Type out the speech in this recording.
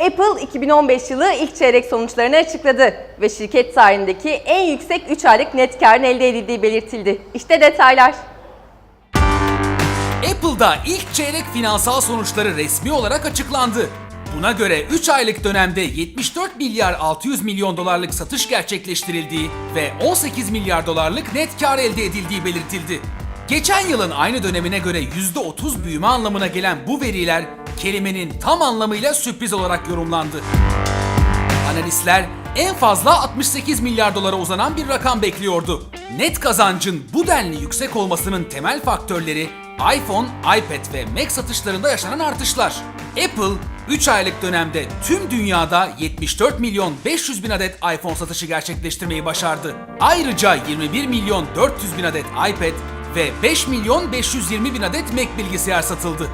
Apple 2015 yılı ilk çeyrek sonuçlarını açıkladı ve şirket tarihindeki en yüksek 3 aylık net karın elde edildiği belirtildi. İşte detaylar. Apple'da ilk çeyrek finansal sonuçları resmi olarak açıklandı. Buna göre 3 aylık dönemde 74 milyar 600 milyon dolarlık satış gerçekleştirildiği ve 18 milyar dolarlık net kar elde edildiği belirtildi. Geçen yılın aynı dönemine göre %30 büyüme anlamına gelen bu veriler kelimenin tam anlamıyla sürpriz olarak yorumlandı. Analistler en fazla 68 milyar dolara uzanan bir rakam bekliyordu. Net kazancın bu denli yüksek olmasının temel faktörleri iPhone, iPad ve Mac satışlarında yaşanan artışlar. Apple 3 aylık dönemde tüm dünyada 74 milyon 500 bin adet iPhone satışı gerçekleştirmeyi başardı. Ayrıca 21 milyon 400 bin adet iPad ve 5 milyon 520 bin adet Mac bilgisayar satıldı.